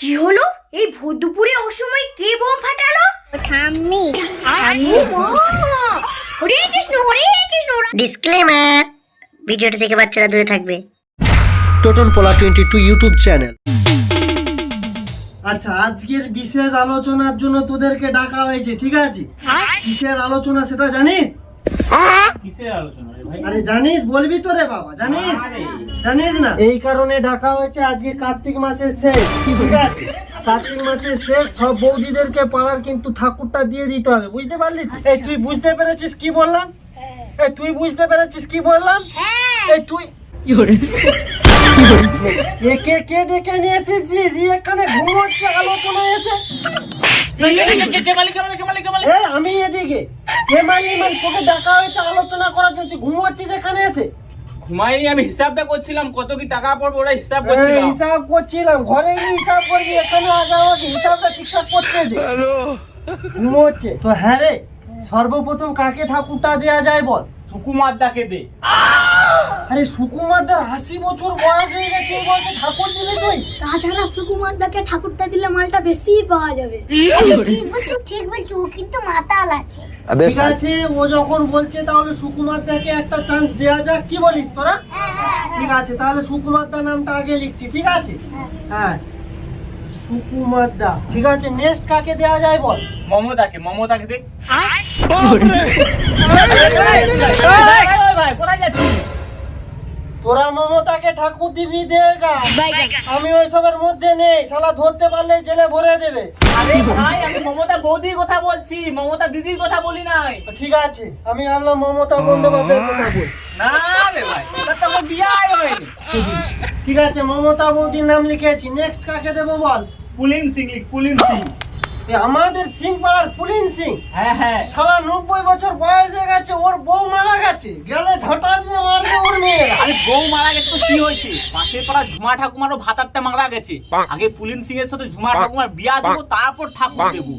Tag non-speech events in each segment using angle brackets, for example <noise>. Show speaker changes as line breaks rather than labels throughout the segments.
কি হলো? এই ভোর দুপুরে অসময় কে বোম ফাটালো?
ঠাম্মি
হরে কৃষ্ণ হরে কৃষ্ণ
ডিসক্লেমার ভিডিওটা থেকে বাচ্চারা দূরে থাকবে।
টোটন পোলা টোয়েন্টি টু ইউটিউব চ্যানেল আচ্ছা আজকের বিশেষ আলোচনার জন্য তোদেরকে ডাকা হয়েছে ঠিক আছে? কিসের আলোচনা সেটা জানিস?
কিসের আলোচনা ভাই?
আরে জানিস বলবি তো রে বাবা জানিস?
আরে,
জানিস না? এই কারণে ডাকা হয়েছে আজকে কার্তিক মাসের শেষ ঠিক আছে? কার্তিক মাসের শেষ সব বৌদিদেরকে পাড়ার কিন্তু ঠাকুরটা দিয়ে দিতে হবে বুঝতে পারলি? এই তুই বুঝতে পেরেছিস কি বললাম? এই তুই বুঝতে পেরেছিস কি বললাম? এই তুই একে কে ডেকে নিয়েছিস জি এখানে ঘুমোচ্ছে আলোচনা এসে
কে, কে, কে, কে মালিক, কে মালিক, কে মালিক, কে মালিক?
এ, আমি এদিকে। কে মানি মানে তোকে ডাকা হয়েছে আলোচনা করার জন্য। তুই ঘুমোচ্ছিস এখানে এসে?
ঘুমাইনি আমি হিসাবটা করছিলাম কত কি টাকা পড়বে ওটা হিসাব করছিলাম
হিসাব করছিলাম ঘরে গিয়ে হিসাব করবি এখানে আগে আমাকে হিসাবটা ঠিকঠাক করতে দে। ঘুমোচ্ছে তো হ্যাঁ রে সর্বপ্রথম কাকে ঠাকুরটা দেয়া যায় বল?
সুকুমার দাকে দে।
আরে সুকুমারদার আশি বছর বয়স হয়ে গেছে এই বয়সে ঠাকুর দিবি তুই
তাছাড়া সুকুমার দাকে ঠাকুরটা দিলে মালটা বেশি পাওয়া যাবে
ঠিক বলছো ও কিন্তু মাতাল আছে
ঠিক আছে ও যখন বলছে তাহলে সুকুমারদাকে একটা চান্স দেয়া যাক কি বলিস তোরা ঠিক আছে তাহলে সুকুমারদা নামটা আগে লিখছি ঠিক আছে হ্যাঁ সুকুমারদা ঠিক আছে নেক্সট কাকে দেয়া যায় বল
মমতাকে মমতাকে দে কোথায় যাচ্ছিস
তোরা মমতাকে ঠাকুর দিবি দেগা আমি ওইসবের মধ্যে নেই শালা ধরতে পারলে জেলে ভরে দেবে।
আরে ভাই আমি মমতা বৌদির কথা বলছি মমতা দিদির কথা বলি নাই।
ঠিক আছে আমি ভাবলাম মমতা বন্দ্যোপাধ্যায়ের কথা বল।
না রে ভাই ওটা তো বিয়াই হয়নি।
ঠিক আছে মমতা বৌদির নাম লিখেছি নেক্সট কাকে দেবো বল?
পুলিন সিং লিখ পুলিন সিং।
আমাদের সিং পাড়ার পুলিন সিং।
হ্যাঁ হ্যাঁ।
সারা নব্বই বছর বয়স হয়ে গেছে ওর বউ মারা গেছে। গেলে ঝাঁটা দিয়ে মারবে ওর মেয়ে।
আরে বউ মারা গেছে তো কি হয়েছে? পাশের পাড়া ঝুমা ঠাকুমারও ভাতারটা মারা গেছে। আগে পুলিন সিং এর সাথে ঝুমা ঠাকুমার বিয়া দেবো তারপর ঠাকুর দেবো।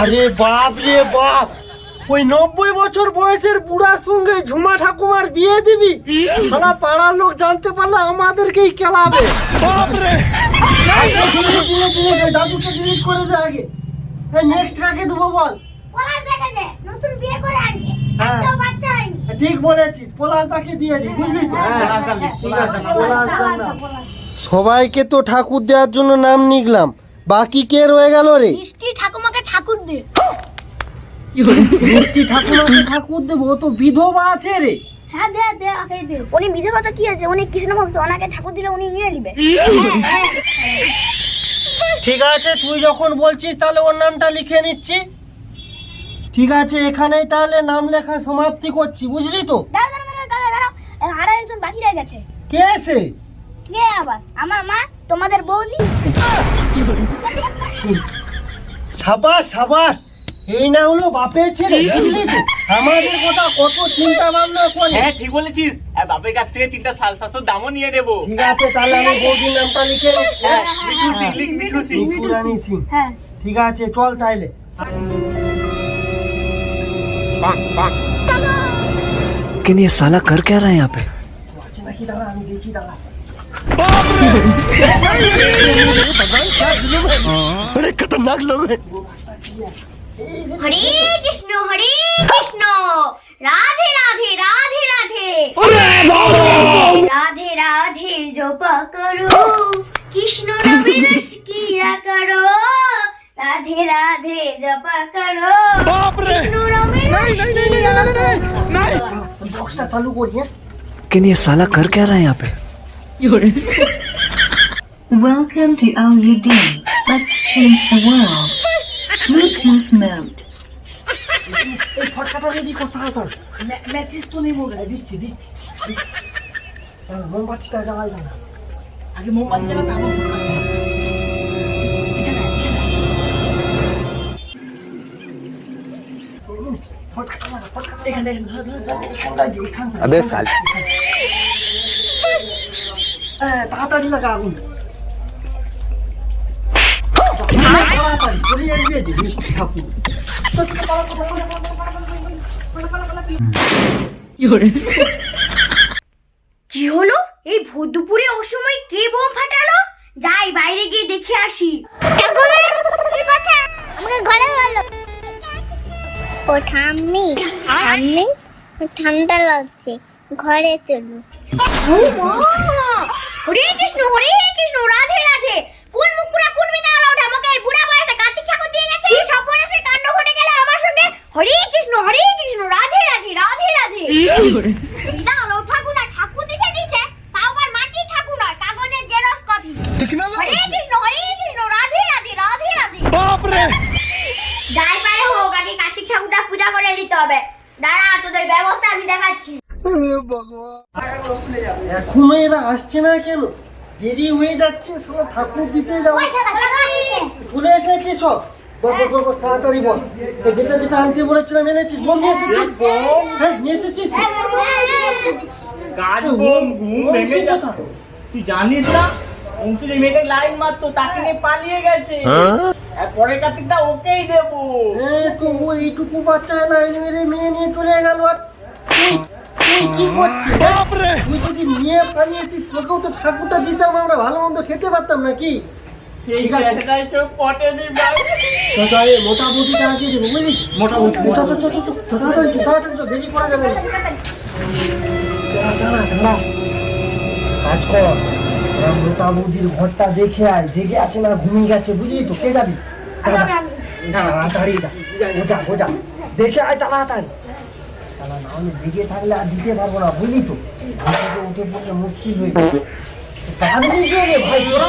আরে বাপ রে বাপ ওই নব্বই বছর বয়সের বুড়ার সঙ্গে ঝুমা ঠাকুমার বিয়ে দিবি? সারা পাড়ার লোক জানতে পারলে আমাদেরকেই কেলাবে। দাদুকে ডিলিট করে দে আগে। নেক্সট কাকে দেবো বল?
পড়া দেখা যায় নতুন বিয়ে করে আনছে।
হ্যাঁ।
একটাও বাচ্চা হয়নি।
ঠিক বলেছিস পলাশদাকে দিয়ে দি বুঝলি তো? ঠিক আছে
পলাশদা।
পলাশদার সবাইকে তো ঠাকুর দেওয়ার জন্য নাম নিগলাম। বাকি কে রয়ে গেল রে?
মিষ্টি ঠাকুমাকে ঠাকুর দে।
মিষ্টি ঠাকুমাকে ঠাকুর দেবো ও তো বিধবা আছে রে।
হ্যাঁ দে দে আগে দে। উনি বিধবা তো কি আছে? উনি কৃষ্ণ ভক্ত ওনাকে ঠাকুর দিলে উনি নিয়ে নিবে।
ঠিক আছে তুই যখন বলছিস তাহলে ওর নামটা লিখে নিচ্ছি। ঠিক আছে এখানেই তাহলে নাম লেখা সমাপ্তি করছি বুঝলি তো?
দাঁড়াও দাঁড়াও দাঁড়াও দাঁড়াও দাঁড়াও আরও একজন বাকি রয়ে গেছে।
কে সে?
কে আবার? আমার মা তোমাদের বৌদি।
সাবাস সাবাস। এই না হলো বাপের ছেলে বুঝলি তো আমাদের কথা কত চিন্তা ভাবনা করে
হ্যাঁ ঠিক বলেছিস আর বাপের কাছ থেকে তিনটা সাল শাশুর দামও নিয়ে দেবো
ঠিক আছে তাহলে আমি বৌদির নামটা লিখে নিচ্ছি
হ্যাঁ, মিঠু সিং লিখ মিঠু সিং
মিঠুরানী সিং
হ্যাঁ
ঠিক আছে চল তাইলে
लेकिन ये साला कर क्या रहा है यहाँ पे
আছে নাকি দাঁড়া আমি দেখি দাঁড়া
अरे खतरनाक लोग हैं
हरे कृष्ण हरे कृष्ण। राधे राधे राधे राधे। राधे राधे जो पकड़ो कृष्ण नाम रस किया करो। राधे राधे जप करो। कृष्ण नाम
रस किया चालू करिए
लेकिन ये साला कर क्या रहा है यहाँ पे?
Welcome to OUD. Let's change the world. Bluetooth mode.
এই ফটকাটা রেডি করতে হবে তোর
ম্যাচিস তো নেই মোর কাছে
দিচ্ছি দিচ্ছি দাঁড়া, মোমবাতিটা জ্বালাই দাঁড়া
আগে মোমবাতি জ্বালা তারপর
ফটকাটা লাগা ফটকাটা এখানে এখানটায় দি, এখানটায়।
अबे साल
হ্যাঁ তাড়াতাড়ি লাগা আগুন
কি হলো? এই ভোর দুপুরে অসময় কে বোম ফাটালো? যাই বাইরে গিয়ে দেখে আসি।
কি কথা আমাকে ঘরে বলো ও ঠাম্মি ঠাম্মি ঠান্ডা লাগছে। ঘরে চলো।
হরে কৃষ্ণ হরে কৃষ্ণ রাধে রাধে কোন মুখ পুরা কোন বিদ্যা ওঠা আমাকে এই বুড়া বয়সে কার্তিক ঠাকুর দিয়ে গেছে এই সর্বনাশের কাণ্ড ঘটে গেল আমার সঙ্গে হরে কৃষ্ণ হরে কৃষ্ণ রাধে রাধে রাধে রাধে। বিদ্যা ওঠাগুলা ঠাকুর দিছে দিছে তাও আবার মাটির ঠাকুর নয় কাগজের জেরক্স কপি। হরে কৃষ্ণ হরে কৃষ্ণ রাধে রাধে রাধে রাধে। যাই পারে হোক আগে কার্তিক ঠাকুরটা পূজা করে নিতে হবে। দাঁড়া তোদের ব্যবস্থা আমি দেখাচ্ছি।
এখনও এরা আসছে না কেন? দেরি হয়ে যাচ্ছে সব ঠাকুর দিতে যাও। চলে এসেছে সব। তাড়াতাড়ি বল। যেটা যেটা আনতে বলেছিলাম এনেছিস বল নিয়ে এসেছিস? হ্যাঁ নিয়ে এসেছিস
গাছ বোম ঘুম ভেঙে যাচ্ছে। তুই জানিস না অংশু যে মেয়েটা লাইন মারতো তাকে নিয়ে পালিয়ে গেছে। পরের কার্তিকটা ওকেই দেবো।
হ্যাঁ তো এইটুকু বাচ্চা না মেরে মেয়ে নিয়ে চলে গেল আর। তুই হ্যাঁ? তুই যদি নিয়ে পালিয়ে তোকেও তো ঠাকুরটা দিতাম আমরা ভালো মন্দ খেতে পারতাম নাকি? ঠিক আছে।
ছেলেটাই তো পটেনি ভাই।
তো তাই মোটা দেবো বুঝলি? করা যাবে। কাজ কর। বৌদির ঘরটা দেখে আয়। জেগে আছে না ঘুমিয়ে গেছে বুঝলি তো? কে যাবি? তাড়াতাড়ি যা। ও যা দেখে আয় তাড়াতাড়ি। তাহলে না হলে জেগে থাকলে আর দিতে পারব না বুঝলি তো? উঠে পড়লে মুশকিল হয়ে যাবে। তাড়াতাড়ি গিয়ে রে ভাই? তোরা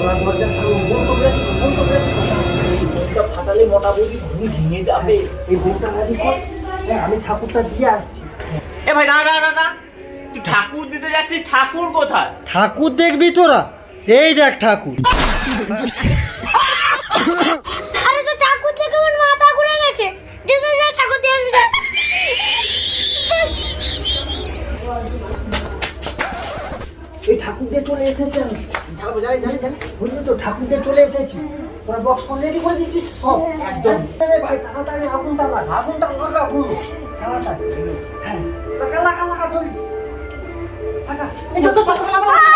বন্ধ বন্ধ
ফাটালে মোটামুটি ঘুম ভেঙে যাবে।
এই বইটা রাজি কর। হ্যাঁ, আমি ঠাকুরটা দিয়ে আসছি।
এ ভাই তুই ঠাকুর দিতে যাচ্ছিস ঠাকুর কোথায়?
ঠাকুর দেখবি তোরা? এই দেখ ঠাকুর। বুঝলি তো ঠাকুর দিয়ে চলে এসেছি। তোরা বক্স ফোন রেডি করে দিচ্ছিস সব, একদম। ভাই, তাড়াতাড়ি আগুনটা লাগা আগুনটা লাগা আগুন তাড়াতাড়ি। হ্যাঁ লাগা লাগা লাগা লাগা এই পাতা লাগা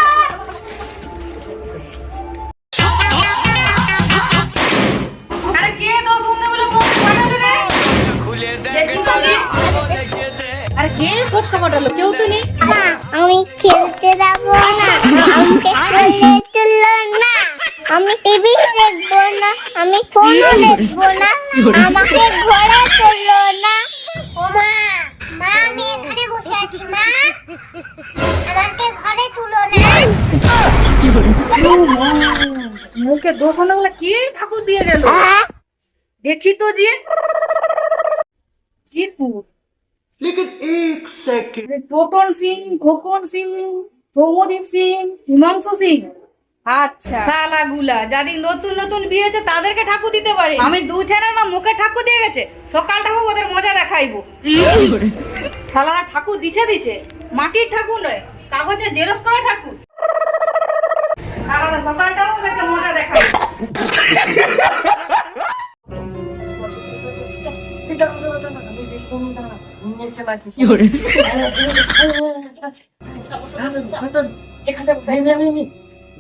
টিভি দেখবো না আমি ফোনও দেখবো না আমাকে ঘরে তুললো না ও মা মা আমি এখানে বসে আছি মা আমাকে ঘরে তুলো না
মুখে দোষ হলো বলে কে ঠাকুর দিয়ে গেল দেখি তো যে চিরপুর
लेकिन एक सेकंड
টোটন সিং খোকন সিং সৌমদীপ সিং হিমাংশু সিং আচ্ছা। শালাগুলা যাদের নতুন নতুন বিয়ে হয়েছে তাদেরকে ঠাকুর দিতে পারে। আমি দু ছেলে না মুখে ঠাকুর দিয়ে গেছে। সকালটা হোক ওদের মজা দেখাইবো। শালারা ঠাকুর দিছে দিছে। মাটির ঠাকুর নয় কাগজে জেরক্স করা ঠাকুর। শালারা সকালটা হোক ওদেরকে মজা দেখাইবো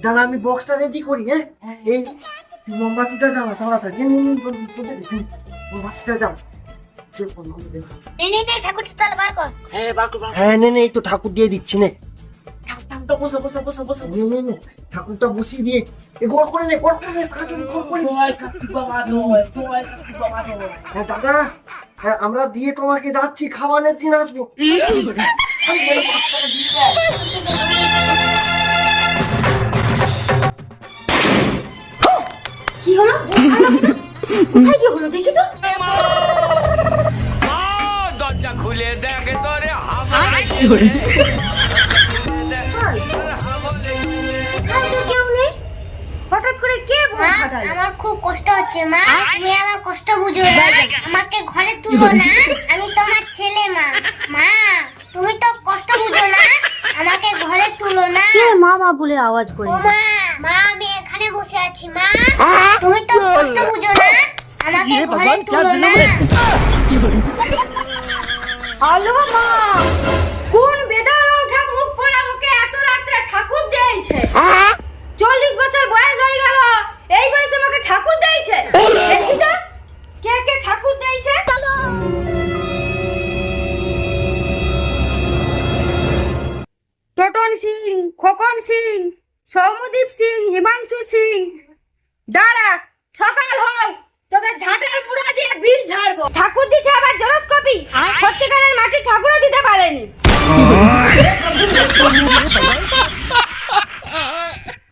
দাঁড়া আমি বক্সটা রেডি করি হ্যাঁ এই মোমবাতিটা যাও তাড়াতাড়ি মোমবাতিটা যাও
নে নে নে ঠাকুরটা তাহলে বার কর
হ্যাঁ নে নে এই তো ঠাকুর দিয়ে দিচ্ছি নে নে, নে, নে, ঠাকুরটা বসিয়ে দিয়ে এ গোল করে নে গোল করে নে। হ্যাঁ দাদা হ্যাঁ আমরা দিয়ে তোমাকে যাচ্ছি খাবারের দিন আসব
কি হলো? কোথায় কি হলো? দেখি তো।
দরজা খুলে দেখে তোরে
আমার খুব কষ্ট হচ্ছে মা। তুমি আমার কষ্ট বুঝো আমাকে ঘরে তুলো না। আমি তোমার ছেলে মা। মা তুমি তো কষ্ট বুঝো না। আমাকে ঘরে তুলো না।
কে মা মা বলে আওয়াজ করে
মা মা আমি এখানে বসে আছি মা। তুমি তো কষ্ট বুঝো না। আমাকে ঘরে তুলো না।
আলো মা কোন বেদালা ওঠা মুখ পড়া মুখে এত রাত্রে ঠাকুর দিয়েছে? চল্লিশ বছর বয়স হয়ে গেল এই বয়সে আমাকে ঠাকুর দিয়েছে? দেখি তো কে কে ঠাকুর দিয়েছে? টোটন সিং খোকন সিং সৌমদীপ সিং হিমাংশু সিং। দাঁড়া সকাল হোক তোকে ঝাঁটার পুরা দিয়ে বীর ঝাড়বো। ঠাকুর দিছে আবার জলস্কপি সত্যিকারের মাটি ঠাকুরও দিতে পারেনি। <laughs>